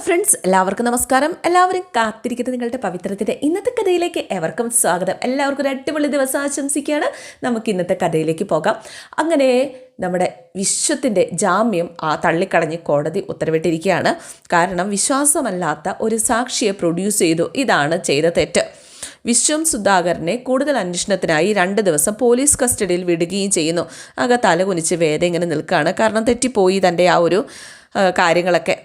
Friends എല്ലാവർക്കും നമസ്കാരം. എല്ലാവരും കാത്തിരിക്കുന്ന നിങ്ങളുടെ പവിത്രത്തിന്റെ ഇന്നത്തെ കഥയിലേക്ക് എവർക്കും സ്വാഗതം. എല്ലാവർക്കും ഒരു അടിപൊളി ദിവസം ആശംസിക്കുകയാണ്. നമുക്ക് ഇന്നത്തെ കഥയിലേക്ക് പോകാം. അങ്ങനെ നമ്മുടെ വിശ്വത്തിന്റെ ജാമ്യം ആ തള്ളിക്കളഞ്ഞ് കോടതി ഉത്തരവിട്ടിരിക്കുകയാണ്. കാരണം വിശ്വാസമല്ലാത്ത ഒരു സാക്ഷിയെ പ്രൊഡ്യൂസ് ചെയ്തു. ഇതാണ് ചെയ്ത തെറ്റ്. വിശ്വം സുധാകരനെ കൂടുതൽ അന്വേഷണത്തിനായി രണ്ട് ദിവസം പോലീസ് കസ്റ്റഡിയിൽ വിടുകയും ചെയ്യുന്നു. ആകെ തലകുനിച്ച് വേദ ഇങ്ങനെ നിൽക്കുകയാണ്. കാരണം തെറ്റിപ്പോയി തന്റെ ആ ഒരു കാര്യങ്ങളൊക്കെ.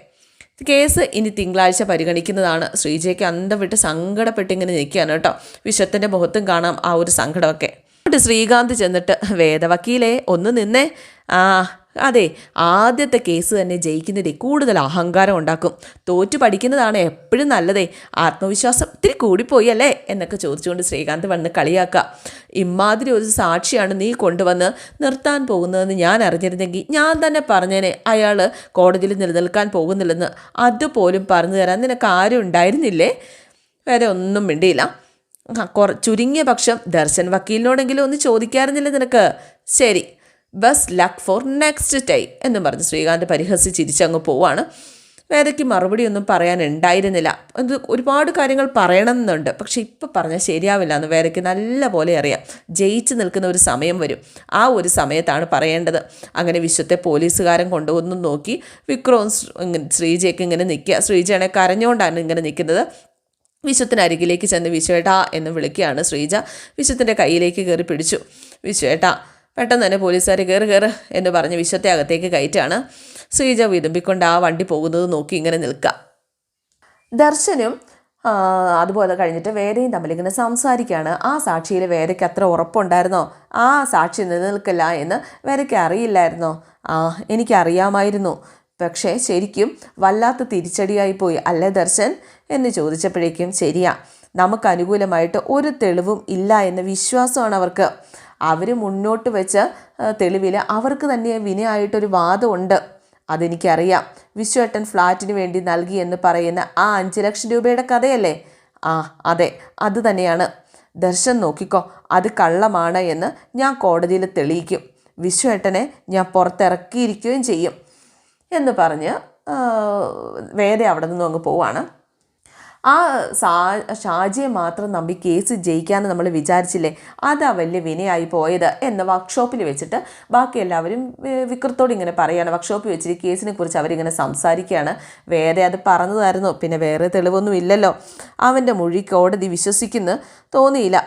കേസ് ഇനി തിങ്കളാഴ്ച പരിഗണിക്കുന്നതാണ്. ശ്രീജയ്ക്ക് അന്തം വിട്ട് സങ്കടപ്പെട്ടിങ്ങനെ നിൽക്കുകയാണ് കേട്ടോ. വിശ്വത്തിന്റെ മുഖത്തും കാണാം ആ ഒരു സങ്കടമൊക്കെ. എന്നിട്ട് ശ്രീകാന്ത് ചെന്നിട്ട് വേദവക്കീലെ ഒന്ന് നിന്നേ. ആ അതെ ആദ്യത്തെ കേസ് തന്നെ ജയിക്കുന്നതേ കൂടുതൽ അഹങ്കാരം ഉണ്ടാക്കും. തോറ്റു പഠിക്കുന്നതാണ് എപ്പോഴും നല്ലതേ. ആത്മവിശ്വാസം ഇത്തിരി കൂടിപ്പോയി അല്ലേ? എന്നൊക്കെ ചോദിച്ചുകൊണ്ട് ശ്രീകാന്ത് വന്ന് കളിയാക്കുക. ഇമാതിരി ഒരു സാക്ഷിയാണ് നീ കൊണ്ടുവന്ന് നിർത്താൻ പോകുന്നതെന്ന് ഞാൻ അറിഞ്ഞിരുന്നെങ്കിൽ ഞാൻ തന്നെ പറഞ്ഞേനെ അയാൾ കോടതിയിൽ നിലനിൽക്കാൻ പോകുന്നില്ലെന്ന്. അതുപോലും പറഞ്ഞു തരാൻ നിനക്ക് ആരും ഉണ്ടായിരുന്നില്ലേ? വേറെ ഒന്നും മിണ്ടിയില്ല. കുറ ചുരുങ്ങിയ പക്ഷം ദർശൻ വക്കീലിനോടെങ്കിലും ഒന്ന് ചോദിക്കാറുന്നില്ല നിനക്ക്? ശരി best luck for next time എന്നും പറഞ്ഞ് ശ്രീകാന്ത് പരിഹസിച്ച് ചിരിച്ചങ്ങ് പോവാണ്. വേദയ്ക്ക് മറുപടി ഒന്നും പറയാനുണ്ടായിരുന്നില്ല. അത് ഒരുപാട് കാര്യങ്ങൾ പറയണമെന്നുണ്ട്. പക്ഷെ ഇപ്പം പറഞ്ഞാൽ ശരിയാവില്ല എന്ന് വേദയ്ക്ക് നല്ല പോലെ അറിയാം. ജയിച്ച് നിൽക്കുന്ന ഒരു സമയം വരും. ആ ഒരു സമയത്താണ് പറയേണ്ടത്. അങ്ങനെ വിശ്വത്തെ പോലീസുകാരൻ കൊണ്ടുവന്നും നോക്കി. വിക്രവും ശ്രീജയൊക്കെ ഇങ്ങനെ നിൽക്കുക. ശ്രീജയാണെ കരഞ്ഞുകൊണ്ടാണ് ഇങ്ങനെ നിൽക്കുന്നത്. വിശ്വത്തിനരികിലേക്ക് ചെന്ന് വിശ്വേട്ടാ എന്ന് വിളിക്കുകയാണ് ശ്രീജ. വിശ്വത്തിന്റെ കയ്യിലേക്ക് കയറി പിടിച്ചു. വിശ്വേട്ടാ പെട്ടെന്ന് തന്നെ പോലീസുകാർ കയറി കയറ് എന്ന് പറഞ്ഞ് വിശ്വത്തെ അകത്തേക്ക് കയറ്റാണ്. ശ്രീജ വിതുമ്പിക്കൊണ്ട് ആ വണ്ടി പോകുന്നത് നോക്കി ഇങ്ങനെ നിൽക്കുക ദർശനും അതുപോലെ കഴിഞ്ഞിട്ട് വേദയും തമ്മിൽ ഇങ്ങനെ സംസാരിക്കുകയാണ് ആ സാക്ഷിയിൽ വേദയ്ക്ക് അത്ര ഉറപ്പുണ്ടായിരുന്നോ? ആ സാക്ഷി നിലനിൽക്കില്ല എന്ന് വേദയ്ക്ക് അറിയില്ലായിരുന്നോ? ആ എനിക്കറിയാമായിരുന്നു. പക്ഷേ ശരിക്കും വല്ലാത്ത തിരിച്ചടിയായിപ്പോയി അല്ലേ ദർശൻ? എന്ന് ചോദിച്ചപ്പോഴേക്കും ശരിയാ. നമുക്ക് അനുകൂലമായിട്ട് ഒരു തെളിവും ഇല്ല എന്ന വിശ്വാസമാണ് അവർക്ക്. അവർ മുന്നോട്ട് വെച്ച തെളിവിൽ അവർക്ക് തന്നെ വിനയായിട്ടൊരു വാദമുണ്ട്. അതെനിക്കറിയാം. വിശ്വേട്ടൻ ഫ്ലാറ്റിന് വേണ്ടി നൽകി എന്ന് പറയുന്ന ആ അഞ്ച് ലക്ഷം രൂപയുടെ കഥയല്ലേ? ആ അതെ അത് തന്നെയാണ്. ദർശൻ നോക്കിക്കോ അത് കള്ളമാണ് എന്ന് ഞാൻ കോടതിയിൽ തെളിയിക്കും. വിശ്വേട്ടനെ ഞാൻ പുറത്തിറക്കിയിരിക്കുകയും ചെയ്യും എന്ന് പറഞ്ഞ് വേദ അവിടെ നിന്നും അങ്ങ് പോവാണ്. ആ സാ ഷാജിയെ മാത്രം നമ്പി കേസ് ജയിക്കാമെന്ന് നമ്മൾ വിചാരിച്ചില്ലേ? അതാ വലിയ വിനയായി പോയത് എന്ന് വർക്ക്ഷോപ്പിൽ വെച്ചിട്ട് ബാക്കി എല്ലാവരും വിക്രത്തോട് ഇങ്ങനെ പറയുകയാണ് വർക്ക്ഷോപ്പിൽ വെച്ചിട്ട് കേസിനെ കുറിച്ച് അവരിങ്ങനെ സംസാരിക്കുകയാണ് വേറെ അത് പറഞ്ഞതായിരുന്നു. പിന്നെ വേറെ തെളിവൊന്നും ഇല്ലല്ലോ. അവന്റെ മൊഴി കോടതി വിശ്വസിക്കുന്നു തോന്നിയില്ല.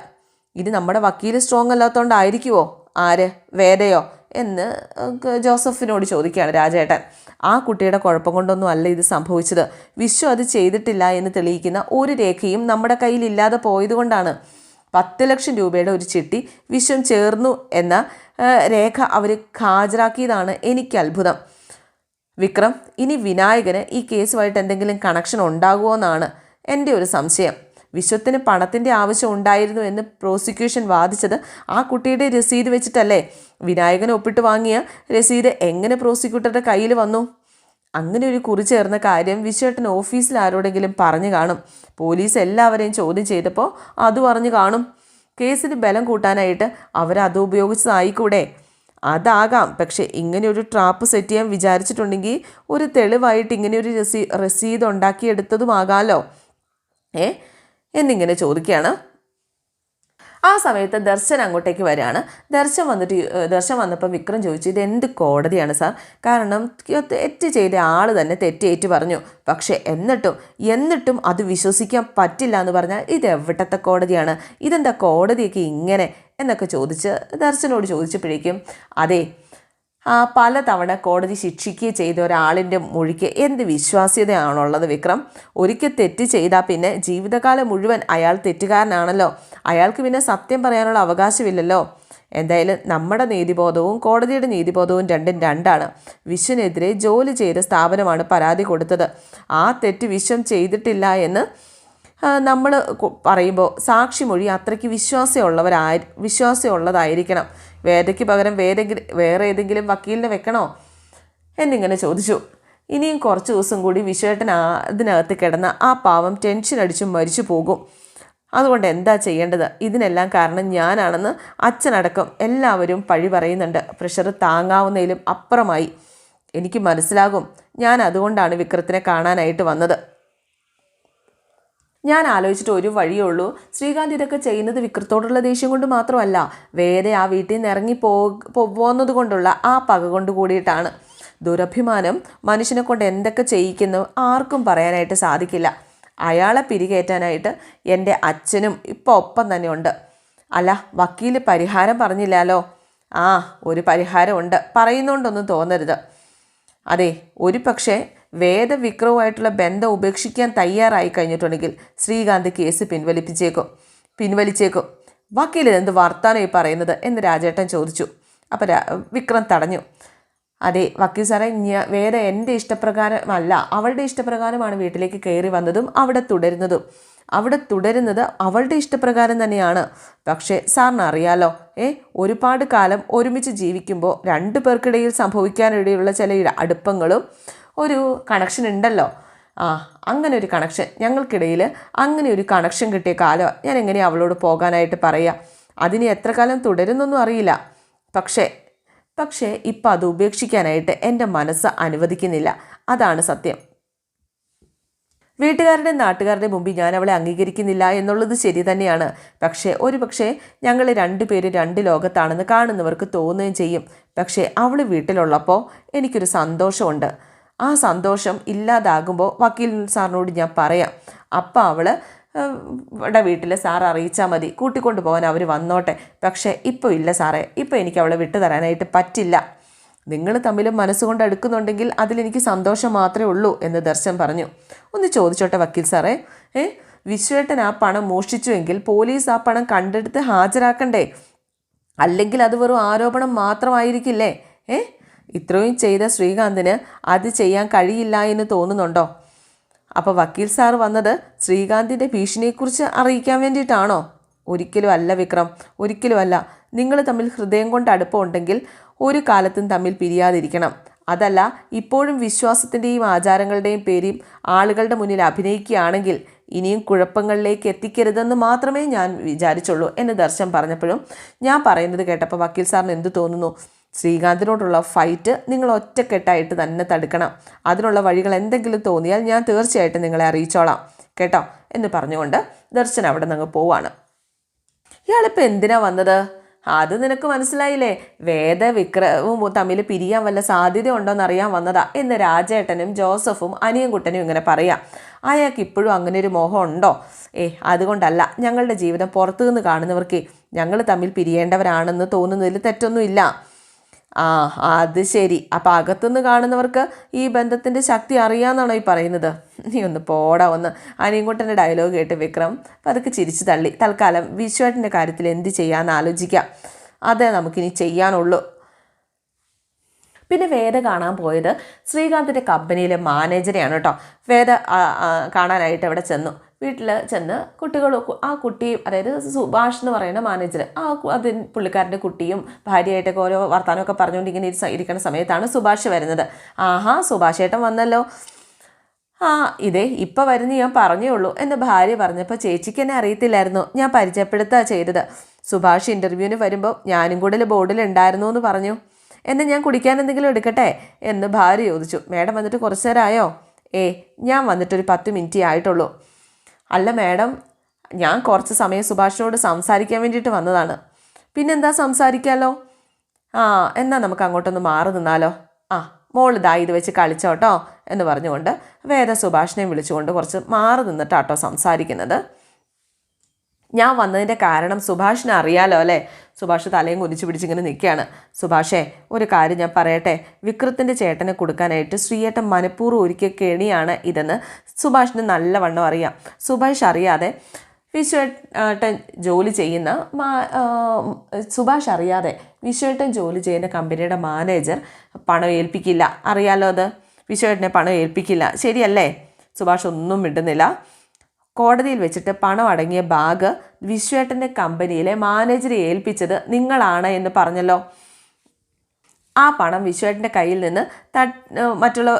ഇത് നമ്മുടെ വക്കീൽ സ്ട്രോങ് അല്ലാത്തതുകൊണ്ടായിരിക്കുമോ ആര്? വേദയോ? എന്ന് ജോസഫിനോട് ചോദിക്കുകയാണ് രാജേട്ടൻ. ആ കുട്ടിയുടെ കുഴപ്പം കൊണ്ടൊന്നും അല്ല ഇത് സംഭവിച്ചത്. വിശ്വ അത് ചെയ്തിട്ടില്ല എന്ന് തെളിയിക്കുന്ന ഒരു രേഖയും നമ്മുടെ കയ്യിൽ ഇല്ലാതെ പോയതുകൊണ്ടാണ്. പത്ത് ലക്ഷം രൂപയുടെ ഒരു ചിട്ടി വിശ്വം ചേർന്നു എന്ന രേഖ അവർ ഹാജരാക്കിയതാണ് എനിക്ക് അത്ഭുതം. വിക്രം ഇനി വിനായകന് ഈ കേസുമായിട്ട് എന്തെങ്കിലും കണക്ഷൻ ഉണ്ടാകുമോ എന്നാണ് എന്റെ ഒരു സംശയം. വിശ്വത്തിന് പണത്തിന്റെ ആവശ്യം ഉണ്ടായിരുന്നു എന്ന് പ്രോസിക്യൂഷൻ വാദിച്ചത് ആ കുട്ടിയുടെ രസീത് വെച്ചിട്ടല്ലേ? വിനായകൻ ഒപ്പിട്ട് വാങ്ങിയ രസീത് എങ്ങനെ പ്രോസിക്യൂട്ടറുടെ കയ്യിൽ വന്നു? അങ്ങനെ ഒരു കുറി ചേർന്ന കാര്യം വിശ്വേട്ടൻ ഓഫീസിൽ ആരോടെങ്കിലും പറഞ്ഞു കാണും. പോലീസ് എല്ലാവരെയും ചോദ്യം ചെയ്തപ്പോൾ അത് പറഞ്ഞു കാണും. കേസിന് ബലം കൂട്ടാനായിട്ട് അവരത് ഉപയോഗിച്ചതായിക്കൂടെ? അതാകാം. പക്ഷെ ഇങ്ങനെ ഒരു ട്രാപ്പ് സെറ്റ് ചെയ്യാൻ വിചാരിച്ചിട്ടുണ്ടെങ്കിൽ ഒരു തെളിവായിട്ട് ഇങ്ങനെ ഒരു രസീ രസീത് ഉണ്ടാക്കിയെടുത്തതുമാകാമല്ലോ ഏ? എന്നിങ്ങനെ ചോദിക്കുകയാണ്. ആ സമയത്ത് ദർശൻ അങ്ങോട്ടേക്ക് വരികയാണ്. ദർശൻ വന്നിട്ട് ദർശൻ വന്നപ്പോൾ വിക്രം ചോദിച്ചു ഇത് എന്ത് കോടതിയാണ് സാർ? കാരണം തെറ്റ് ചെയ്ത ആൾ തന്നെ തെറ്റേറ്റ് പറഞ്ഞു. പക്ഷേ എന്നിട്ടും എന്നിട്ടും അത് വിശ്വസിക്കാൻ പറ്റില്ല എന്ന് പറഞ്ഞാൽ ഇത് എവിടത്തെ കോടതിയാണ്? ഇതെന്താ കോടതിയൊക്കെ ഇങ്ങനെ? എന്നൊക്കെ ചോദിച്ച് ദർശനോട് ചോദിച്ചപ്പോഴേക്കും അതെ പലതവണ കോടതി ശിക്ഷിക്കുകയും ചെയ്ത ഒരാളിന്റെ മൊഴിക്ക് എന്ത് വിശ്വാസ്യതയാണുള്ളത് വിക്രം? ഒരിക്കൽ തെറ്റ് ചെയ്താൽ പിന്നെ ജീവിതകാലം മുഴുവൻ അയാൾ തെറ്റുകാരനാണല്ലോ. അയാൾക്ക് പിന്നെ സത്യം പറയാനുള്ള അവകാശമില്ലല്ലോ. എന്തായാലും നമ്മുടെ നീതിബോധവും കോടതിയുടെ നീതിബോധവും രണ്ടും രണ്ടാണ്. വിശ്വനെതിരെ ജോലി ചെയ്ത സ്ഥാപനമാണ് പരാതി കൊടുത്തത്. ആ തെറ്റ് വിശ്വം ചെയ്തിട്ടില്ല എന്ന് നമ്മൾ പറയുമ്പോൾ സാക്ഷിമൊഴി അത്രയ്ക്ക് വിശ്വാസമുള്ളവരായി വിശ്വാസമുള്ളതായിരിക്കണം. വേദയ്ക്ക് പകരം വേറെ വേറെ ഏതെങ്കിലും വക്കീലിനെ വെക്കണോ? എന്നിങ്ങനെ ചോദിച്ചു. ഇനിയും കുറച്ച് ദിവസം കൂടി വിശ്വേട്ടൻ അതിനകത്ത് കിടന്ന ആ പാവം ടെൻഷൻ അടിച്ചു മരിച്ചു പോകും. അതുകൊണ്ട് എന്താ ചെയ്യേണ്ടത്? ഇതിനെല്ലാം കാരണം ഞാനാണെന്ന് അച്ഛനടക്കം എല്ലാവരും പഴി പറയുന്നുണ്ട്. പ്രഷർ താങ്ങാവുന്നതിലും അപ്പുറമായി. എനിക്ക് മനസ്സിലാകും. ഞാൻ അതുകൊണ്ടാണ് വിക്രത്തിനെ കാണാനായിട്ട് വന്നത്. ഞാൻ ആലോചിച്ചിട്ട് ഒരു വഴിയേ ഉള്ളൂ. ശ്രീകാന്ത് ഇതൊക്കെ ചെയ്യുന്നത് വിക്രത്തോടുള്ള ദേഷ്യം കൊണ്ട് മാത്രമല്ല വേറെ ആ വീട്ടിൽ നിന്ന് ഇറങ്ങി പോകുന്നത് കൊണ്ടുള്ള ആ പക കൊണ്ട് കൂടിയിട്ടാണ്. ദുരഭിമാനം മനുഷ്യനെ കൊണ്ട് എന്തൊക്കെ ചെയ്യിക്കുന്നു ആർക്കും പറയാനായിട്ട് സാധിക്കില്ല. അയാളെ പിരികേറ്റാനായിട്ട് എന്റെ അച്ഛനും ഇപ്പോൾ ഒപ്പം തന്നെ ഉണ്ട് അല്ല വക്കീൽ പരിഹാരം പറഞ്ഞില്ലല്ലോ ആ ഒരു പരിഹാരമുണ്ട് പറയുന്നുണ്ടൊന്നും തോന്നരുത്. അതെ ഒരു പക്ഷേ വേദവിക്രവുമായിട്ടുള്ള ബന്ധം ഉപേക്ഷിക്കാൻ തയ്യാറായി കഴിഞ്ഞിട്ടുണ്ടെങ്കിൽ ശ്രീകാന്ത് കേസ് പിൻവലിപ്പിച്ചേക്കും. പിൻവലിച്ചേക്കും. വക്കീൽ എന്ത് വർത്താനം ഈ പറയുന്നത് എന്ന് രാജേട്ടൻ ചോദിച്ചു. അപ്പോൾ വിക്രം തടഞ്ഞു. അതെ വക്കീൽ സാറേ വേറെ എന്റെ ഇഷ്ടപ്രകാരമല്ല. അവളുടെ ഇഷ്ടപ്രകാരമാണ് വീട്ടിലേക്ക് കയറി വന്നതും അവിടെ തുടരുന്നതും. അവിടെ തുടരുന്നത് അവളുടെ ഇഷ്ടപ്രകാരം തന്നെയാണ്. പക്ഷേ സാറിന് അറിയാലോ ഏ ഒരുപാട് കാലം ഒരുമിച്ച് ജീവിക്കുമ്പോൾ രണ്ടു പേർക്കിടയിൽ സംഭവിക്കാനിടയുള്ള ചില അടുപ്പങ്ങളും ഒരു കണക്ഷൻ ഉണ്ടല്ലോ. ആ അങ്ങനെ ഒരു കണക്ഷൻ ഞങ്ങൾക്കിടയിൽ അങ്ങനെ ഒരു കണക്ഷൻ കിട്ടിയ കാലം ഞാൻ എങ്ങനെ അവളോട് പോകാനായിട്ട് പറയുക അതിന് എത്ര കാലം തുടരുന്നൊന്നും അറിയില്ല. പക്ഷേ പക്ഷേ ഇപ്പം അത് ഉപേക്ഷിക്കാനായിട്ട് എന്റെ മനസ്സ് അനുവദിക്കുന്നില്ല. അതാണ് സത്യം. വീട്ടുകാരുടെ നാട്ടുകാരുടെ മുമ്പിൽ ഞാൻ അവളെ അംഗീകരിക്കുന്നില്ല എന്നുള്ളത് ശരി തന്നെയാണ്. പക്ഷേ ഒരു പക്ഷേ ഞങ്ങൾ രണ്ടുപേരും രണ്ട് ലോകത്താണെന്ന് കാണുന്നവർക്ക് തോന്നുകയും ചെയ്യും. പക്ഷേ അവൾ വീട്ടിലുള്ളപ്പോൾ എനിക്കൊരു സന്തോഷമുണ്ട്. ആ സന്തോഷം ഇല്ലാതാകുമ്പോൾ വക്കീൽ സാറിനോട് ഞാൻ പറയാം. അപ്പം അവൾ ഇവിടെ വീട്ടിൽ സാർ അറിയിച്ചാൽ മതി. കൂട്ടിക്കൊണ്ട് പോകാൻ അവർ വന്നോട്ടെ. പക്ഷേ ഇപ്പോൾ ഇല്ല സാറേ. ഇപ്പോൾ എനിക്ക് അവളെ വിട്ടു തരാനായിട്ട് പറ്റില്ല. നിങ്ങൾ തമ്മിൽ മനസ്സുകൊണ്ട് അടുക്കുന്നുണ്ടെങ്കിൽ അതിലെനിക്ക് സന്തോഷം മാത്രമേ ഉള്ളൂ എന്ന് ദർശൻ പറഞ്ഞു. ഒന്ന് ചോദിച്ചോട്ടെ വക്കീൽ സാറേ? ഏ വിശ്വേട്ടൻ ആ പണം മോഷ്ടിച്ചുവെങ്കിൽ പോലീസ് ആ പണം കണ്ടെടുത്ത് ഹാജരാക്കണ്ടേ? അല്ലെങ്കിൽ അത് വെറും ആരോപണം മാത്രമായിരിക്കില്ലേ? ഏ? ഇത്രയും ചെയ്ത ശ്രീകാന്തിന് അത് ചെയ്യാൻ കഴിയില്ല എന്ന് തോന്നുന്നുണ്ടോ? അപ്പോൾ വക്കീൽ സാർ വന്നത് ശ്രീകാന്തിന്റെ ഭീഷണിയെക്കുറിച്ച് അറിയിക്കാൻ വേണ്ടിയിട്ടാണോ? ഒരിക്കലും അല്ല വിക്രം ഒരിക്കലും അല്ല. നിങ്ങൾ തമ്മിൽ ഹൃദയം കൊണ്ട് അടുപ്പമുണ്ടെങ്കിൽ ഒരു കാലത്തും തമ്മിൽ പിരിയാതിരിക്കണം. അതല്ല ഇപ്പോഴും വിശ്വാസത്തിന്റെയും ആചാരങ്ങളുടെയും പേരിൽ ആളുകളുടെ മുന്നിൽ അഭിനയിക്കുകയാണെങ്കിൽ ഇനിയും കുഴപ്പങ്ങളിലേക്ക് എത്തിക്കരുതെന്ന് മാത്രമേ ഞാൻ വിചാരിച്ചുള്ളൂ എന്ന് ദർശൻ പറഞ്ഞപ്പോഴും ഞാൻ പറയുന്നത് കേട്ടപ്പോൾ വക്കീൽ സാറിന് എന്ത് തോന്നുന്നു? ശ്രീകാന്തിനോടുള്ള ഫൈറ്റ് നിങ്ങൾ ഒറ്റക്കെട്ടായിട്ട് തന്നെ തടുക്കണം. അതിനുള്ള വഴികൾ എന്തെങ്കിലും തോന്നിയാൽ ഞാൻ തീർച്ചയായിട്ടും നിങ്ങളെ അറിയിച്ചോളാം. കേട്ടോ? എന്ന് പറഞ്ഞുകൊണ്ട് ദർശൻ അവിടെ നിന്ന് പോവാണ്. ഇയാളിപ്പോൾ എന്തിനാ വന്നത്? അത് നിനക്ക് മനസ്സിലായില്ലേ? വേദ വിക്രവും തമ്മിൽ പിരിയാൻ വല്ല സാധ്യത ഉണ്ടോയെന്ന് അറിയാൻ വന്നതാ എന്ന് രാജേട്ടനും ജോസഫും അനിയൻകുട്ടനും ഇങ്ങനെ പറയാം. അയാൾക്ക് ഇപ്പോഴും അങ്ങനെ ഒരു മോഹം ഉണ്ടോ? ഏ അതുകൊണ്ടല്ല. ഞങ്ങളുടെ ജീവിതം പുറത്തു നിന്ന് കാണുന്നവർക്ക് ഞങ്ങൾ തമ്മിൽ പിരിയേണ്ടവരാണെന്ന് തോന്നുന്നതിൽ തെറ്റൊന്നുമില്ല. ആ അത് ശരി. അപ്പം അകത്തുനിന്ന് കാണുന്നവർക്ക് ഈ ബന്ധത്തിന്റെ ശക്തി അറിയാമെന്നാണോ ഈ പറയുന്നത്? നീ ഒന്ന് പോടാ ഒന്ന് അനിയൻകുട്ടന്റെ ഡയലോഗ് കേട്ട് വിക്രം പതുക്കെ ചിരിച്ചു തള്ളി. തൽക്കാലം വിശ്വേട്ടന്റെ കാര്യത്തിൽ എന്ത് ചെയ്യാമെന്ന് ആലോചിക്കാം. അതേ നമുക്കിനി ചെയ്യാനുള്ളൂ. പിന്നെ വേദ കാണാൻ പോയത് ശ്രീകാന്തിന്റെ കമ്പനിയിലെ മാനേജരെയാണ് കേട്ടോ. വേദ കാണാനായിട്ട് അവിടെ ചെന്നു. വീട്ടിൽ ചെന്ന് കുട്ടികൾ ആ കുട്ടി അതായത് സുഭാഷ് എന്ന് പറയുന്ന മാനേജർ ആ അതിന് പുള്ളിക്കാരന്റെ കുട്ടിയും ഭാര്യയായിട്ടൊക്കെ ഓരോ വർത്തമാനമൊക്കെ പറഞ്ഞുകൊണ്ട് ഇങ്ങനെ ഇരിക്കുന്ന സമയത്താണ് സുഭാഷ് വരുന്നത്. ആഹാ സുഭാഷ് ഏട്ടൻ വന്നല്ലോ. ആ ഇതേ ഇപ്പം വരുന്ന ഞാൻ പറഞ്ഞേ ഉള്ളൂ എന്ന് ഭാര്യ പറഞ്ഞപ്പോൾ ചേച്ചിക്ക് എന്നെ അറിയത്തില്ലായിരുന്നു. ഞാൻ പരിചയപ്പെടുത്തുക ചെയ്തത്. സുഭാഷ് ഇന്റർവ്യൂവിന് വരുമ്പോൾ ഞാനും കൂടെ ബോർഡിൽ ഉണ്ടായിരുന്നു എന്ന് പറഞ്ഞു. എന്ന് ഞാൻ കുടിക്കാൻ എന്തെങ്കിലും എടുക്കട്ടെ എന്ന് ഭാര്യ ചോദിച്ചു. മേഡം വന്നിട്ട് കുറച്ച് നേരമായോ ഏ ഞാൻ വന്നിട്ടൊരു പത്ത് മിനിറ്റ് ആയിട്ടുള്ളൂ. അല്ല മേഡം ഞാൻ കുറച്ച് സമയം സുഭാഷിനോട് സംസാരിക്കാൻ വേണ്ടിയിട്ട് വന്നതാണ്. പിന്നെന്താ സംസാരിക്കാമല്ലോ ആ എന്നാൽ നമുക്ക് അങ്ങോട്ടൊന്ന് മാറി നിന്നാലോ? ആ മോൾ ഇതാ ഇത് വെച്ച് കളിച്ചോട്ടോ എന്ന് പറഞ്ഞുകൊണ്ട് വേദ സുഭാഷിനെ വിളിച്ചുകൊണ്ട് കുറച്ച് മാറി നിന്നിട്ടാട്ടോ സംസാരിക്കുന്നത്. ഞാൻ വന്നതിന്റെ കാരണം സുഭാഷിനെ അറിയാലോ അല്ലേ? സുഭാഷ് തലയും കുനിച്ചു പിടിച്ചിങ്ങനെ നിൽക്കുകയാണ്. സുഭാഷേ ഒരു കാര്യം ഞാൻ പറയട്ടെ. വിക്രത്തിന്റെ ചേട്ടനെ കൊടുക്കാനായിട്ട് ശ്രീയേട്ടൻ മനഃപൂർവം ഒരുക്കിയ കെണിയാണ് ഇതെന്ന് സുഭാഷിന് നല്ലവണ്ണം അറിയാം. സുഭാഷ് അറിയാതെ വിശ്വേട്ടൻ ജോലി ചെയ്യുന്ന സുഭാഷ് അറിയാതെ വിശ്വേട്ടൻ ജോലി ചെയ്യുന്ന കമ്പനിയുടെ മാനേജർ പണം ഏൽപ്പിക്കില്ല. അറിയാലോ അത്? വിശ്വേട്ടനെ പണം ഏൽപ്പിക്കില്ല. ശരിയല്ലേ? സുഭാഷ് ഒന്നും മിണ്ടുന്നില്ല. കോടതിയിൽ വെച്ചിട്ട് പണം അടങ്ങിയ ബാഗ് വിശ്വേട്ടന്റെ കമ്പനിയിലെ മാനേജറെ ഏൽപ്പിച്ചത് നിങ്ങളാണ് എന്ന് പറഞ്ഞല്ലോ. ആ പണം വിശ്വേട്ടന്റെ കയ്യിൽ നിന്ന് മറ്റുള്ള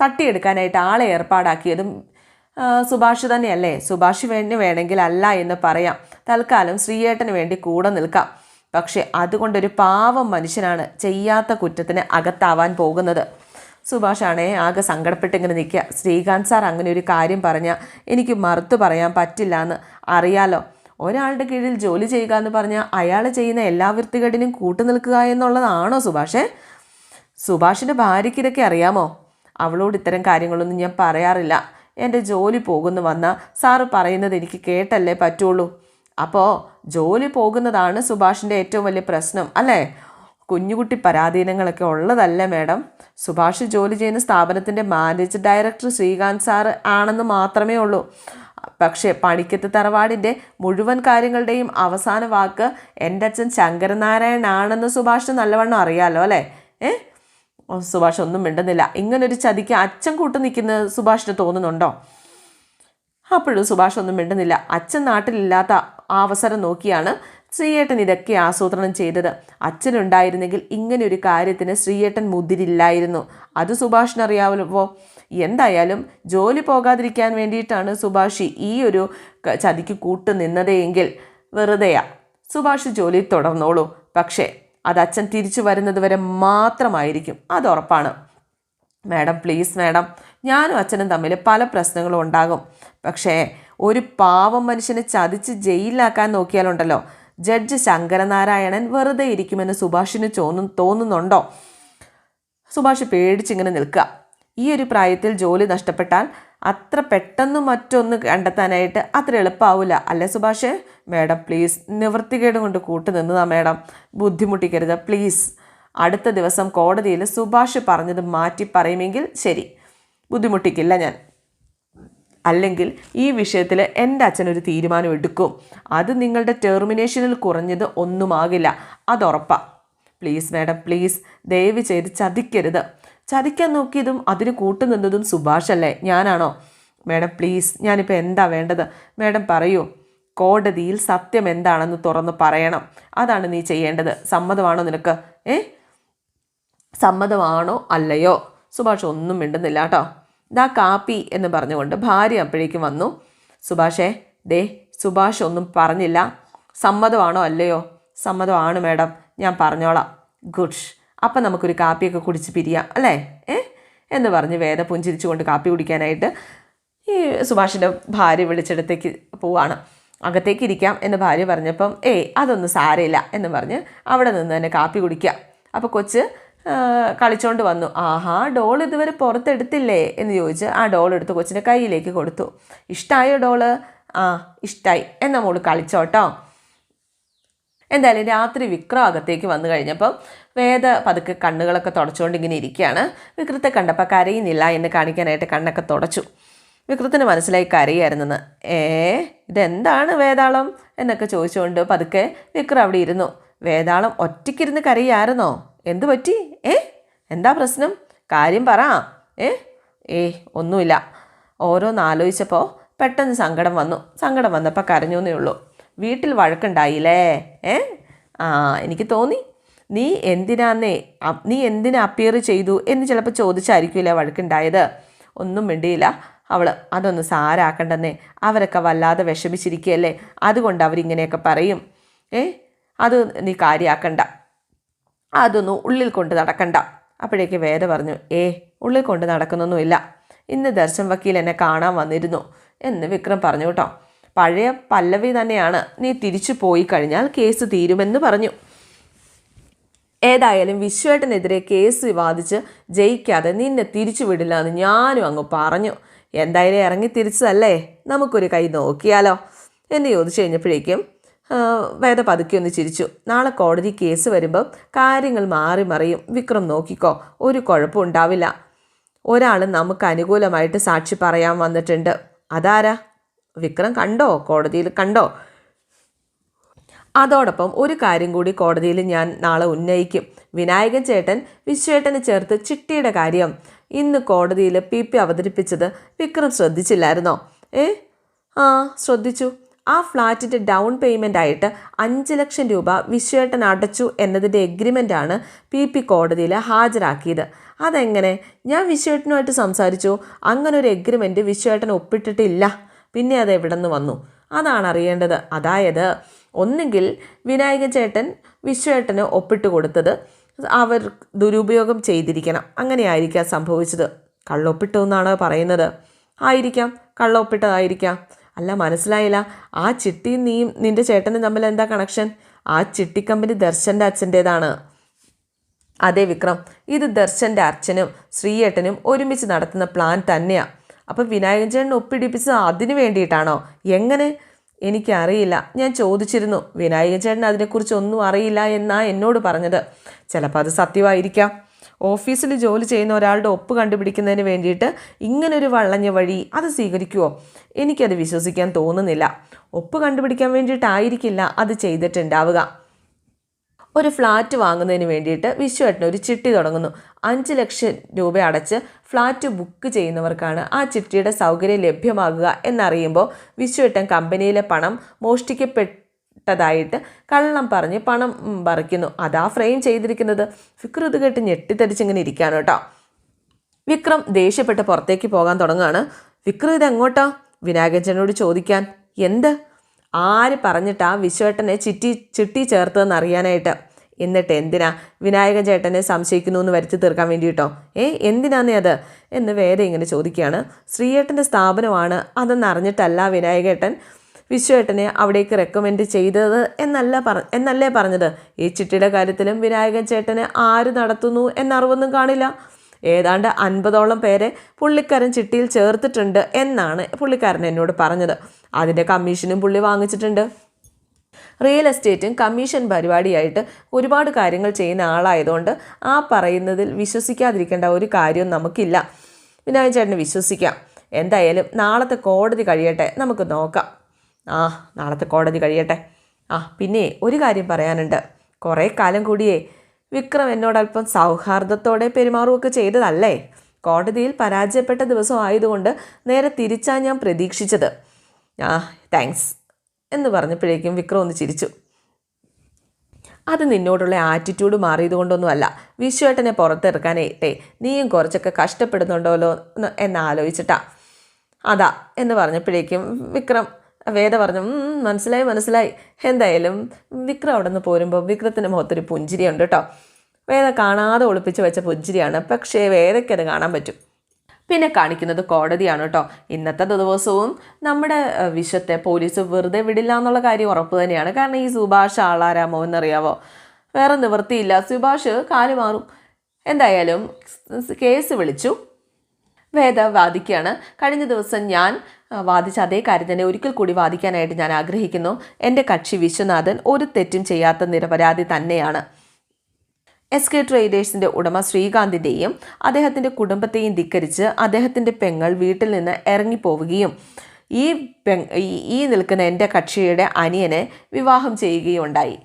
തട്ടിയെടുക്കാനായിട്ട് ആളെ ഏർപ്പാടാക്കിയതും സുഭാഷ് തന്നെയല്ലേ? സുഭാഷ് വേണ്ടി വേണമെങ്കിൽ അല്ല എന്ന് പറയാം. തൽക്കാലം ശ്രീയേട്ടന് വേണ്ടി കൂടെ നിൽക്കാം. പക്ഷെ അതുകൊണ്ടൊരു പാവം മനുഷ്യനാണ് ചെയ്യാത്ത കുറ്റത്തിന് അകത്താവാൻ പോകുന്നത്. സുഭാഷാണേ ആകെ സങ്കടപ്പെട്ട് ഇങ്ങനെ നിൽക്കുക. ശ്രീകാന്ത് സാർ അങ്ങനെ ഒരു കാര്യം പറഞ്ഞാൽ എനിക്ക് മറുത്തു പറയാൻ പറ്റില്ല എന്ന് അറിയാലോ. ഒരാളുടെ കീഴിൽ ജോലി ചെയ്യുക എന്ന് പറഞ്ഞാൽ അയാൾ ചെയ്യുന്ന എല്ലാ വൃത്തികേടിനും കൂട്ടു നിൽക്കുക എന്നുള്ളതാണോ സുഭാഷേ? സുഭാഷിന്റെ ഭാര്യയ്ക്ക് ഇതൊക്കെ അറിയാമോ? അവളോട് ഇത്തരം കാര്യങ്ങളൊന്നും ഞാൻ പറയാറില്ല. എന്റെ ജോലി പോകുന്നു വന്നാൽ സാറ് പറയുന്നത് എനിക്ക് കേട്ടല്ലേ പറ്റുള്ളൂ. അപ്പോൾ ജോലി പോകുന്നതാണ് സുഭാഷിന്റെ ഏറ്റവും വലിയ പ്രശ്നം അല്ലേ? കുഞ്ഞുകുട്ടി പരാധീനങ്ങളൊക്കെ ഉള്ളതല്ല മാഡം? സുഭാഷ് ജോലി ചെയ്യുന്ന സ്ഥാപനത്തിന്റെ മാനേജർ ഡയറക്ടർ ശ്രീകാന്ത് സാറ് ആണെന്ന് മാത്രമേ ഉള്ളൂ. പക്ഷേ പണിക്കത്ത് തറവാടിന്റെ മുഴുവൻ കാര്യങ്ങളുടെയും അവസാന വാക്ക് എന്റെ അച്ഛൻ ശങ്കരനാരായണൻ ആണെന്ന് സുഭാഷ് നല്ലവണ്ണം അറിയാലോ അല്ലേ? ഏ? സുഭാഷ് ഒന്നും മിണ്ടുന്നില്ല. ഇങ്ങനൊരു ചതിക്ക് അച്ഛൻ കൂട്ടു നിൽക്കുന്നത് സുഭാഷിന് തോന്നുന്നുണ്ടോ? അപ്പോഴും സുഭാഷ് ഒന്നും മിണ്ടുന്നില്ല. അച്ഛൻ നാട്ടിലില്ലാത്ത ആ അവസരം നോക്കിയാണ് ശ്രീയേട്ടൻ ഇതൊക്കെ ആസൂത്രണം ചെയ്തത്. അച്ഛനുണ്ടായിരുന്നെങ്കിൽ ഇങ്ങനെ ഒരു കാര്യത്തിന് ശ്രീയേട്ടൻ മുതിരില്ലായിരുന്നു. അത് സുഭാഷിന് അറിയാമല്ലോ എന്തായാലും ജോലി പോകാതിരിക്കാൻ വേണ്ടിയിട്ടാണ് സുഭാഷി ഈ ഒരു ചതിക്ക് കൂട്ടു നിന്നതെങ്കിൽ വെറുതെയാ. സുഭാഷ് ജോലി തുടർന്നോളൂ. പക്ഷേ അത് അച്ഛൻ തിരിച്ചു വരുന്നത് വരെ മാത്രമായിരിക്കും. അത് ഉറപ്പാണ്. മാഡം പ്ലീസ് മാഡം ഞാനും അച്ഛനും തമ്മിൽ പല പ്രശ്നങ്ങളും ഉണ്ടാകും. പക്ഷേ ഒരു പാവം മനുഷ്യനെ ചതിച്ച് ജയിലിലാക്കാൻ നോക്കിയാലുണ്ടല്ലോ. ജഡ്ജ് ശങ്കരനാരായണൻ വെറുതെ ഇരിക്കുമെന്ന് സുഭാഷിന് തോന്നു തോന്നുന്നുണ്ടോ? സുഭാഷ് പേടിച്ചിങ്ങനെ നിൽക്കുക. ഈ ഒരു പ്രായത്തിൽ ജോലി നഷ്ടപ്പെട്ടാൽ അത്ര പെട്ടെന്ന് മറ്റൊന്ന് കണ്ടെത്താനായിട്ട് അത്ര എളുപ്പമാവില്ല അല്ലേ സുഭാഷ്? മാഡം പ്ലീസ് നിവൃത്തികേട് കൊണ്ട് കൂട്ടു നിന്നതാ മാഡം. ബുദ്ധിമുട്ടിക്കരുത് പ്ലീസ്. അടുത്ത ദിവസം കോടതിയിൽ സുഭാഷ് പറഞ്ഞത് മാറ്റി പറയുമെങ്കിൽ ശരി. ബുദ്ധിമുട്ടിക്കില്ല ഞാൻ. അല്ലെങ്കിൽ ഈ വിഷയത്തിൽ എന്റെ അച്ഛനൊരു തീരുമാനം എടുക്കും അത് നിങ്ങളുടെ ടെർമിനേഷനിൽ കുറഞ്ഞത് ഒന്നുമാകില്ല. അതുറപ്പാണ് പ്ലീസ് മാഡം പ്ലീസ് ദയവ് ചെയ്ത് ചതിക്കരുത്. ചതിക്കാൻ നോക്കിയതും അതിന് കൂട്ടുനിന്നതും സുഭാഷ് അല്ലേ? ഞാനാണോ? മാഡം പ്ലീസ് ഞാനിപ്പോൾ എന്താ വേണ്ടത്? മാഡം പറയൂ. കോടതിയിൽ സത്യം എന്താണെന്ന് തുറന്ന് പറയണം. അതാണ് നീ ചെയ്യേണ്ടത്. സമ്മതമാണോ നിനക്ക്? ഏ? സമ്മതമാണോ? അല്ലയോ? സുഭാഷ് ഒന്നും മിണ്ടുന്നില്ല കേട്ടോ. ദാ കാപ്പി എന്ന് പറഞ്ഞുകൊണ്ട് ഭാര്യ അപ്പോഴേക്കും വന്നു. സുഭാഷേ ദേ സുഭാഷ് ഒന്നും പറഞ്ഞില്ല. സമ്മതമാണോ അല്ലയോ? സമ്മതമാണ് മാഡം. ഞാൻ പറഞ്ഞോളാം. ഗുഡ്. അപ്പം നമുക്കൊരു കാപ്പിയൊക്കെ കുടിച്ച് പിരിയാം അല്ലേ? ഏ? എന്ന് പറഞ്ഞ് വേദ പുഞ്ചിരിച്ചുകൊണ്ട് കാപ്പി കുടിക്കാനായിട്ട് ഈ സുഭാഷിന്റെ ഭാര്യ വിളിച്ചിടത്തേക്ക് പോവാണ്. അകത്തേക്ക് ഇരിക്കാം എന്ന് ഭാര്യ പറഞ്ഞപ്പം ഏയ് അതൊന്നും സാരമില്ല എന്ന് പറഞ്ഞ് അവിടെ നിന്ന് തന്നെ കാപ്പി കുടിക്കുക. അപ്പോൾ കൊച്ച് കളിച്ചോണ്ട് വന്നു. ആഹാ ഡോൾ ഇതുവരെ പുറത്തെടുത്തില്ലേ? എന്ന് ചോദിച്ച് ആ ഡോൾ എടുത്ത് കൊച്ചിന്റെ കയ്യിലേക്ക് കൊടുത്തു. ഇഷ്ടമായോ ഡോൾ ആ ഇഷ്ടമായി എന്നാൽ മോൾ കളിച്ചോട്ടോ. എന്തായാലും രാത്രി വിക്രം അകത്തേക്ക് വന്നു കഴിഞ്ഞപ്പം വേദ പതുക്കെ കണ്ണുകളൊക്കെ തുടച്ചുകൊണ്ട് ഇങ്ങനെ ഇരിക്കുകയാണ്. വിക്രത്തെ കണ്ടപ്പോൾ കരയുന്നില്ല എന്ന് കാണിക്കാനായിട്ട് കണ്ണൊക്കെ തുടച്ചു. വിക്രത്തിന് മനസ്സിലായി കരയായിരുന്നെന്ന്. ഏ ഇതെന്താണ് വേതാളം എന്നൊക്കെ ചോദിച്ചുകൊണ്ട് പതുക്കെ വിക്രം അവിടെ ഇരുന്നു. വേതാളം ഒറ്റയ്ക്കിരുന്ന് കരയായിരുന്നോ? എന്തു പറ്റി? ഏ? എന്താ പ്രശ്നം? കാര്യം പറ. ഏ? ഏ ഒന്നുമില്ല. ഓരോന്ന് ആലോചിച്ചപ്പോൾ പെട്ടെന്ന് സങ്കടം വന്നു. സങ്കടം വന്നപ്പോൾ കരഞ്ഞു എന്നേ ഉള്ളൂ. വീട്ടിൽ വഴക്കുണ്ടായില്ലേ? ഏ? ആ എനിക്ക് തോന്നി. നീ എന്തിനാന്നേ? നീ എന്തിനാ അപ്പിയർ ചെയ്തു എന്ന് ചിലപ്പോൾ ചോദിച്ചായിരിക്കില്ല വഴക്കുണ്ടായത്? ഒന്നും മിണ്ടിയില്ല അവൾ അതൊന്ന് സാരാക്കണ്ടെന്നേ. അവരൊക്കെ വല്ലാതെ വിഷമിച്ചിരിക്കുകയല്ലേ? അതുകൊണ്ട് അവരിങ്ങനെയൊക്കെ പറയും. ഏ? അത് നീ കാര്യമാക്കണ്ട അതൊന്നും ഉള്ളിൽ കൊണ്ട് നടക്കണ്ട. അപ്പോഴേക്ക് വേദ പറഞ്ഞു ഏ ഉള്ളിൽ കൊണ്ട് നടക്കുന്നൊന്നുമില്ല. ഇന്ന് ദർശൻ വക്കീൽ എന്നെ കാണാൻ വന്നിരുന്നു എന്ന് വിക്രം പറഞ്ഞു കേട്ടോ. പഴയ പല്ലവി തന്നെയാണ്. നീ തിരിച്ചു പോയി കഴിഞ്ഞാൽ കേസ് തീരുമെന്ന് പറഞ്ഞു. ഏതായാലും വിശ്വേട്ടനെതിരെ കേസ് വാദിച്ച് ജയിക്കാതെ നിന്നെ തിരിച്ചു വിടില്ല എന്ന് ഞാനും അങ്ങ് പറഞ്ഞു. എന്തായാലും ഇറങ്ങി തിരിച്ചതല്ലേ? നമുക്കൊരു കൈ നോക്കിയാലോ? എന്ന് ചോദിച്ചു കഴിഞ്ഞപ്പോഴേക്കും വേദ പതുക്കെ ഒന്ന് ചിരിച്ചു. നാളെ കോടതി കേസ് വരുമ്പം കാര്യങ്ങൾ മാറി മറിയും. വിക്രം നോക്കിക്കോ ഒരു കുഴപ്പം ഉണ്ടാവില്ല. ഒരാൾ നമുക്ക് അനുകൂലമായിട്ട് സാക്ഷി പറയാൻ വന്നിട്ടുണ്ട്. അതാരാ? വിക്രം കണ്ടോ? കോടതിയിൽ കണ്ടോ? അതോടൊപ്പം ഒരു കാര്യം കൂടി കോടതിയിൽ ഞാൻ നാളെ ഉന്നയിക്കും. വിനായകൻ ചേട്ടൻ വിശ്വേട്ടന് ചേർത്ത് ചിട്ടിയുടെ കാര്യം. ഇന്ന് കോടതിയിൽ പി പി അവതരിപ്പിച്ചത് വിക്രം ശ്രദ്ധിച്ചില്ലായിരുന്നോ? ഏ? ആ ശ്രദ്ധിച്ചു. ആ ഫ്ലാറ്റിന്റെ ഡൗൺ പേയ്മെന്റ് ആയിട്ട് അഞ്ച് ലക്ഷം രൂപ വിശ്വേട്ടൻ അടച്ചു എന്നതിന്റെ എഗ്രിമെന്റാണ് പി പി കോടതിയിൽ ഹാജരാക്കിയത്. അതെങ്ങനെ? ഞാൻ വിശ്വേട്ടനുമായിട്ട് സംസാരിച്ചു. അങ്ങനെ ഒരു എഗ്രിമെന്റ് വിശ്വേട്ടൻ ഒപ്പിട്ടിട്ടില്ല. പിന്നെ അത് എവിടെ നിന്ന് വന്നു? അതാണ് അറിയേണ്ടത്. അതായത് ഒന്നുകിൽ വിനായക ചേട്ടൻ വിശ്വേട്ടന് ഒപ്പിട്ട് കൊടുത്തത് അവർ ദുരുപയോഗം ചെയ്തിരിക്കണം. അങ്ങനെയായിരിക്കാം സംഭവിച്ചത്. കള്ളൊപ്പിട്ടു എന്നാണ് പറയുന്നത്. ആയിരിക്കാം. കള്ളൊപ്പിട്ടതായിരിക്കാം. അല്ല മനസ്സിലായില്ല. ആ ചിട്ടിയും നീയും നിന്റെ ചേട്ടനും തമ്മിൽ എന്താ കണക്ഷൻ ആ ചിട്ടിക്കമ്പനി ദർശന്റെ അച്ഛന്റേതാണ് അതേ വിക്രം. ഇത് ദർശന്റെ അച്ഛനും ശ്രീയേട്ടനും ഒരുമിച്ച് നടത്തുന്ന പ്ലാൻ തന്നെയാണ് അപ്പം വിനായകൻ ചേട്ടൻ ഒപ്പിടിപ്പിച്ചത് അതിന് വേണ്ടിയിട്ടാണോ? എങ്ങനെ? എനിക്കറിയില്ല. ഞാൻ ചോദിച്ചിരുന്നു. വിനായകൻ ചേട്ടൻ അതിനെക്കുറിച്ച് ഒന്നും അറിയില്ല എന്നാ എന്നോട് പറഞ്ഞത്. ചിലപ്പോൾ അത് സത്യമായിരിക്കാം. ഓഫീസിൽ ജോലി ചെയ്യുന്ന ഒരാളുടെ ഒപ്പ് കണ്ടുപിടിക്കുന്നതിന് വേണ്ടിയിട്ട് ഇങ്ങനൊരു വള്ളഞ്ഞ വഴി അത് സ്വീകരിക്കുമോ എനിക്കത് വിശ്വസിക്കാൻ തോന്നുന്നില്ല. ഒപ്പ് കണ്ടുപിടിക്കാൻ വേണ്ടിയിട്ടായിരിക്കില്ല അത് ചെയ്തിട്ടുണ്ടാവുക. ഒരു ഫ്ലാറ്റ് വാങ്ങുന്നതിന് വേണ്ടിയിട്ട് വിശ്വേട്ടൻ ഒരു ചിട്ടി തുടങ്ങുന്നു. അഞ്ച് ലക്ഷം രൂപ അടച്ച് ഫ്ലാറ്റ് ബുക്ക് ചെയ്യുന്നവർക്കാണ് ആ ചിട്ടിയുടെ സൗകര്യം ലഭ്യമാകുക എന്നറിയുമ്പോൾ വിശ്വേട്ടൻ കമ്പനിയിലെ പണം മോഷ്ടിക്കപ്പെട്ടതായിട്ട് കള്ളം പറഞ്ഞ് പണം പറിക്കുന്നു. അതാ ഫ്രെയിം ചെയ്തിരിക്കുന്നത്. ഫിക്ർ ഇത് കേട്ട് ഞെട്ടിത്തരിച്ചിങ്ങനെ ഇരിക്കാണ് കേട്ടോ. വിക്രം ദേഷ്യപ്പെട്ട് പുറത്തേക്ക് പോകാൻ തുടങ്ങുകയാണ്. വിക്രം ഇത് എങ്ങോട്ടാ? ചോദിക്കാൻ. എന്ത്? ആര് പറഞ്ഞിട്ടാ വിശ്വേട്ടനെ ചിറ്റി ചിട്ടി ചേർത്തതെന്ന് അറിയാനായിട്ട്? എന്നിട്ട് എന്തിനാ വിനായകൻ ചേട്ടനെ സംശയിക്കുന്നു എന്ന് വരുത്തി തീർക്കാൻ വേണ്ടിയിട്ടോ? ഏ എന്തിനാന്നേ അത്? എന്ന് വേറെ ഇങ്ങനെ ചോദിക്കുകയാണ്. ശ്രീയേട്ടന്റെ സ്ഥാപനമാണ് അതെന്ന് അറിഞ്ഞിട്ടല്ല വിനായകേട്ടൻ വിശ്വേട്ടനെ അവിടേക്ക് റെക്കമെൻഡ് ചെയ്തത് എന്നല്ല പറ എന്നല്ലേ പറഞ്ഞത്? ഈ ചിട്ടിയുടെ കാര്യത്തിലും വിനായകൻ ചേട്ടനെ ആര് നടത്തുന്നു എന്നറിവൊന്നും കാണില്ല. ഏതാണ്ട് അൻപതോളം പേരെ പുള്ളിക്കാരൻ ചിട്ടിയിൽ ചേർത്തിട്ടുണ്ട് എന്നാണ് പുള്ളിക്കാരൻ എന്നോട് പറഞ്ഞത്. അതിന്റെ കമ്മീഷനും പുള്ളി വാങ്ങിച്ചിട്ടുണ്ട്. റിയൽ എസ്റ്റേറ്റും കമ്മീഷൻ പരിപാടിയായിട്ട് ഒരുപാട് കാര്യങ്ങൾ ചെയ്യുന്ന ആളായതുകൊണ്ട് ആ പറയുന്നതിൽ വിശ്വസിക്കാതിരിക്കേണ്ട ഒരു കാര്യവും നമുക്കില്ല. വിനായക ചേട്ടനെ വിശ്വസിക്കാം. എന്തായാലും നാളത്തെ കോടതി കഴിയട്ടെ. നമുക്ക് നോക്കാം. ആ നാളത്തെ കോടതി കഴിയട്ടെ. ആ പിന്നെ ഒരു കാര്യം പറയാനുണ്ട്. കുറേ കാലം കൂടിയേ വിക്രം എന്നോടൽപ്പം സൗഹാർദ്ദത്തോടെ പെരുമാറുകയൊക്കെ ചെയ്തതല്ലേ? കോടതിയിൽ പരാജയപ്പെട്ട ദിവസം ആയതുകൊണ്ട് നേരെ തിരിച്ചാണ് ഞാൻ പ്രതീക്ഷിച്ചത്. ആ താങ്ക്സ് എന്ന് പറഞ്ഞപ്പോഴേക്കും വിക്രം ഒന്ന് ചിരിച്ചു. അത് നിന്നോടുള്ള ആറ്റിറ്റ്യൂഡ് മാറിയതുകൊണ്ടൊന്നുമല്ല. വിശ്വേട്ടനെ പുറത്തിറക്കാനേട്ടെ നീയും കുറച്ചൊക്കെ കഷ്ടപ്പെടുന്നുണ്ടല്ലോ എന്ന് ആലോചിച്ചിട്ടാ. അതാ എന്ന് പറഞ്ഞപ്പോഴേക്കും വിക്രം വേദ പറഞ്ഞു മനസ്സിലായി മനസ്സിലായി. എന്തായാലും വിക്രം അവിടെ നിന്ന് പോരുമ്പോൾ വിക്രത്തിന്റെ മുഖത്തൊരു പുഞ്ചിരിയുണ്ട് കേട്ടോ വേദ കാണാതെ ഒളിപ്പിച്ച് വെച്ച പുഞ്ചിരിയാണ്. പക്ഷേ വേദയ്ക്കത് കാണാൻ പറ്റും. പിന്നെ കാണിക്കുന്നത് കോടതിയാണ് കേട്ടോ ഇന്നത്തെ ദിവസവും നമ്മുടെ വിശ്വത്തെ പോലീസ് വെറുതെ വിടില്ല എന്നുള്ള കാര്യം ഉറപ്പ് തന്നെയാണ്. കാരണം ഈ സുഭാഷ് ആളാരാമോ എന്നറിയാവോ? വേറെ നിവൃത്തിയില്ല. സുഭാഷ് കാൽ മാറും. എന്തായാലും കേസ് വിളിച്ചു. വേദ വാദിക്കുകയാണ്. കഴിഞ്ഞ ദിവസം ഞാൻ വാദിച്ച അതേ കാര്യം തന്നെ ഒരിക്കൽ കൂടി വാദിക്കാനായിട്ട് ഞാൻ ആഗ്രഹിക്കുന്നു. എന്റെ കക്ഷി വിശ്വനാഥൻ ഒരു തെറ്റും ചെയ്യാത്ത നിരപരാധി തന്നെയാണ്. എസ് കെ ട്രേഡേഴ്സിന്റെ ഉടമ ശ്രീകാന്തിന്റെയും അദ്ദേഹത്തിന്റെ കുടുംബത്തെയും ധിക്കരിച്ച് അദ്ദേഹത്തിന്റെ പെങ്ങൾ വീട്ടിൽ നിന്ന് ഇറങ്ങിപ്പോവുകയും ഈ പെ ഈ- നിൽക്കുന്ന എന്റെ കക്ഷിയുടെ അനിയനെ വിവാഹം ചെയ്യുകയുണ്ടായി.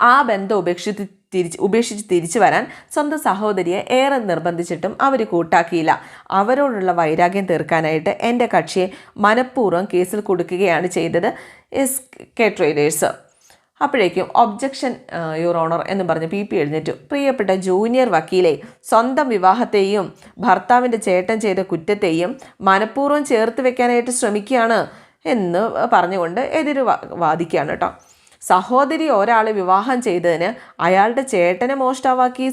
ആ ബന്ധം ഉപേക്ഷിച്ച് തിരിച്ച് ഉപേക്ഷിച്ച് തിരിച്ചു വരാൻ സ്വന്തം സഹോദരിയെ ഏറെ നിർബന്ധിച്ചിട്ടും അവർ കൂട്ടാക്കിയില്ല. അവരോടുള്ള വൈരാഗ്യം തീർക്കാനായിട്ട് എന്റെ കക്ഷിയെ മനഃപൂർവം കേസിൽ കൊടുക്കുകയാണ് ചെയ്തത് എസ് കെ ട്രേഡേഴ്സ് അപ്പോഴേക്കും ഒബ്ജക്ഷൻ യുവർ ഓണർ എന്ന് പറഞ്ഞ് പി പി എഴുന്നേറ്റു. പ്രിയപ്പെട്ട ജൂനിയർ വക്കീലെ സ്വന്തം വിവാഹത്തെയും ഭർത്താവിന്റെ ചേട്ടൻ ചെയ്ത കുറ്റത്തെയും മനഃപൂർവം ചേർത്ത് വെക്കാനായിട്ട് ശ്രമിക്കുകയാണ് എന്ന് പറഞ്ഞുകൊണ്ട് എതിര് വാദിക്കുകയാണ് കേട്ടോ. സഹോദരി ഒരാളെ വിവാഹം ചെയ്തതിന് അയാളുടെ ചേട്ടനെ മോഷ്ടാവാക്കി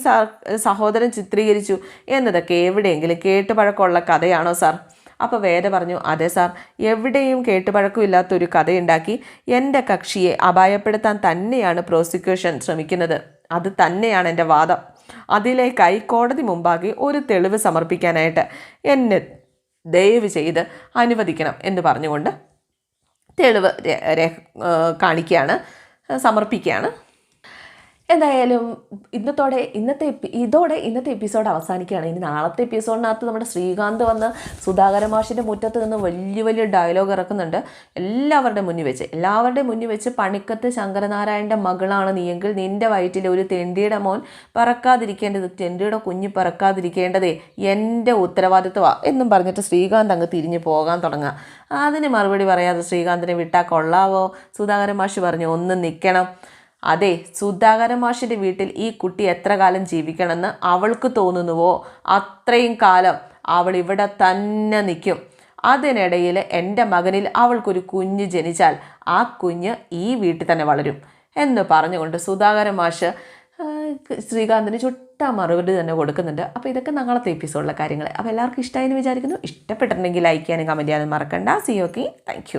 സഹോദരൻ ചിത്രീകരിച്ചു എന്നതൊക്കെ എവിടെയെങ്കിലും കേട്ടുപഴക്കമുള്ള കഥയാണോ സാർ? അപ്പോൾ വേദ പറഞ്ഞു അതെ സാർ. എവിടെയും കേട്ടുപഴക്കമില്ലാത്തൊരു കഥയുണ്ടാക്കി എന്റെ കക്ഷിയെ അപായപ്പെടുത്താൻ തന്നെയാണ് പ്രോസിക്യൂഷൻ ശ്രമിക്കുന്നത്. അത് തന്നെയാണ് എന്റെ വാദം. അതിലേക്കായി കോടതി മുമ്പാകെ ഒരു തെളിവ് സമർപ്പിക്കാനായിട്ട് എന്നെ ദയവ് ചെയ്ത് അനുവദിക്കണം എന്ന് പറഞ്ഞുകൊണ്ട് തെളിവ് കാണിക്കുകയാണ് സമർപ്പിക്കുകയാണ് എന്തായാലും ഇന്നത്തോടെ ഇന്നത്തെ ഇതോടെ ഇന്നത്തെ എപ്പിസോഡ് അവസാനിക്കുകയാണ്. ഇനി നാളത്തെ എപ്പിസോഡിനകത്ത് നമ്മുടെ ശ്രീകാന്ത് വന്ന് സുധാകര മാഷിന്റെ മുറ്റത്ത് നിന്ന് വലിയ വലിയ ഡയലോഗ് ഇറക്കുന്നുണ്ട്. എല്ലാവരുടെ മുന്നിൽ വെച്ച് എല്ലാവരുടെ മുന്നിൽ വെച്ച് പണിക്കത്ത് ശങ്കരനാരായണന്റെ മകളാണ് നീയെങ്കിൽ നിന്റെ വയറ്റിലെ ഒരു തെണ്ടിയുടെ മോൻ പറക്കാതിരിക്കേണ്ടത് തെണ്ടിയുടെ കുഞ്ഞ് പറക്കാതിരിക്കേണ്ടതേ എന്റെ ഉത്തരവാദിത്വമാണ് എന്നും പറഞ്ഞിട്ട് ശ്രീകാന്ത് അങ്ങ് തിരിഞ്ഞു പോകാൻ തുടങ്ങുക. അതിന് മറുപടി പറയാതെ ശ്രീകാന്തിനെ വിട്ടാൽ കൊള്ളാവോ? സുധാകരൻ മാഷി പറഞ്ഞു ഒന്ന് നിൽക്കണം അതെ സുധാകരൻ മാഷിന്റെ വീട്ടിൽ ഈ കുട്ടി എത്ര കാലം ജീവിക്കണമെന്ന് അവൾക്ക് തോന്നുന്നുവോ? അത്രയും കാലം അവൾ ഇവിടെ തന്നെ നിൽക്കും. അതിനിടയിൽ എന്റെ മകനിൽ അവൾക്കൊരു കുഞ്ഞ് ജനിച്ചാൽ ആ കുഞ്ഞ് ഈ വീട്ടിൽ തന്നെ വളരും എന്ന് പറഞ്ഞുകൊണ്ട് സുധാകരൻ മാഷ് ശ്രീകാന്തിന് ചുട്ട മറുപടി തന്നെ കൊടുക്കുന്നുണ്ട്. അപ്പോൾ ഇതൊക്കെ നാളത്തെ എപ്പിസോഡിലെ കാര്യങ്ങൾ അപ്പോൾ എല്ലാവർക്കും ഇഷ്ടമായി എന്ന് വിചാരിക്കുന്നു. ഇഷ്ടപ്പെട്ടിട്ടുണ്ടെങ്കിൽ ലൈക്ക് ചെയ്യാനും കമന്റ് ചെയ്യാനും മറക്കണ്ട. C okay thank